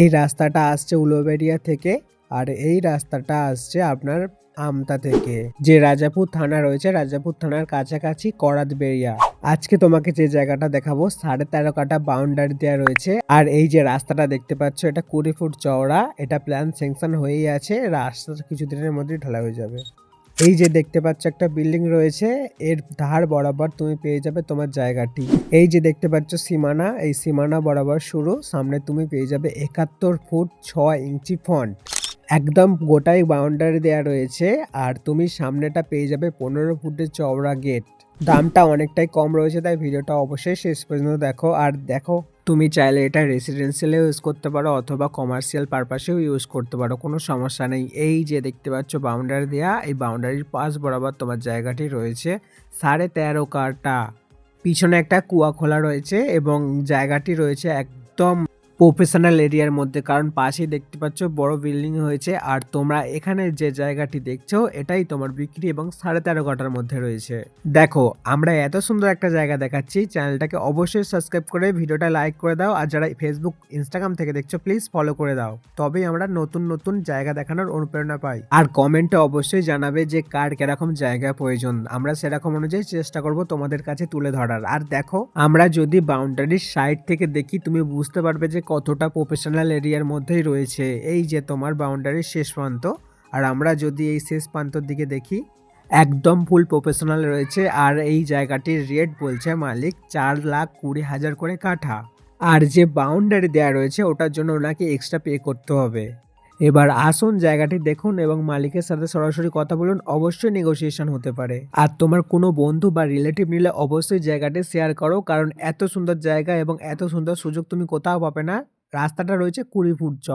এই রাস্তাটা আসছে উলোবেরিয়া থেকে আর এই রাস্তাটা আসছে আপনার আমতা থেকে। যে রাজাপুর থানা রয়েছে, রাজাপুর থানার কাছাকাছি করাতবেরিয়া আজকে তোমাকে যে জায়গাটা দেখাবো, সাড়ে তেরো কাটা বাউন্ডারি দেওয়া রয়েছে। আর এই যে রাস্তাটা দেখতে পাচ্ছ, এটা কুড়ি ফুট চওড়া। এটা প্ল্যান স্যাংশন হয়েই আছে। রাস্তাটা কিছুদিনের মধ্যেই ঢালা হয়ে যাবে। এই যে দেখতে পাচ্ছ একটা বিল্ডিং রয়েছে, এর ধার বরাবর তুমি পেয়ে যাবে তোমার জায়গাটি। এই যে দেখতে পাচ্ছ সীমানা, এই সীমানা বরাবর শুরু, সামনে তুমি পেয়ে যাবে একাত্তর ফুট ছয় ইঞ্চি ফন্ট একদম গোটাই বাউন্ডারি দেওয়া রয়েছে, আর তুমি সামনেটা পেয়ে যাবে পনেরো ফুটের চওড়া গেট দামটা অনেকটাই কম রয়েছে, তাই ভিডিওটা অবশ্যই শেষ পর্যন্ত দেখো, আর দেখো তুমি চাইলে এটা রেসিডেন্সিয়ালেও ইউজ করতে পারো অথবা কমার্শিয়াল পারপাসেও ইউজ করতে পারো, কোনো সমস্যা নেই। এই যে দেখতে পাচ্ছ বাউন্ডারি দেওয়া এই বাউন্ডারির পাশ বরাবর তোমার জায়গাটি রয়েছে। সাড়ে তেরো কাটা পিছনে একটা কুয়া খোলা রয়েছে এবং জায়গাটি রয়েছে একদম প্রফেশনাল এরিয়ার মধ্যে। কারণ পাশেই দেখতে পাচ্ছ বড় বিল্ডিং হয়েছে। আর তোমরা এখানে যে জায়গাটি দেখছ, এটাই তোমার বিক্রি এবং সাড়ে তেরো কাটার মধ্যে রয়েছে। দেখো, আমরা এত সুন্দর একটা জায়গা দেখাচ্ছি। চ্যানেলটাকে অবশ্যই সাবস্ক্রাইব করে, ভিডিওটা লাইক করে দাও। আর যারা ফেসবুক ইনস্টাগ্রাম থেকে দেখছ প্লিজ ফলো করে দাও। তবেই আমরা নতুন নতুন জায়গা দেখানোর অনুপ্রেরণা পাই। আর কমেন্টে অবশ্যই জানাবে যে কার কীরকম জায়গা প্রয়োজন। আমরা সেরকম অনুযায়ী চেষ্টা করব তোমাদের কাছে তুলে ধরার। আর দেখো, আমরা যদি বাউন্ডারির সাইড থেকে দেখি, তুমি বুঝতে পারবে যে কতটা প্রফেশনাল এরিয়ার মধ্যেই রয়েছে? এই যে তোমার বাউন্ডারির শেষ প্রান্ত। আর আমরা যদি এই শেষ প্রান্তর দিকে দেখি, একদম ফুল প্রফেশনাল রয়েছে। আর এই জায়গাটির রেট বলছে মালিক চার লাখ কুড়ি হাজার করে কাঠা। আর যে বাউন্ডারি দেওয়া রয়েছে, ওটার জন্য ওনাকে এক্সট্রা পে করতে হবে। এবার আসুন জায়গাটি দেখুন এবং মালিকের সাথে সরাসরি কথা বলুন। অবশ্যই নেগোসিয়েশন হতে পারে। আর তোমার কোনো বন্ধু বা রিলেটিভ নিলে অবশ্যই জায়গাটি শেয়ার করো, কারণ এত সুন্দর জায়গা এবং এত সুন্দর সুযোগ তুমি কোথাও পাবে না। রাস্তাটা রয়েছে কুড়ি ফুট চড়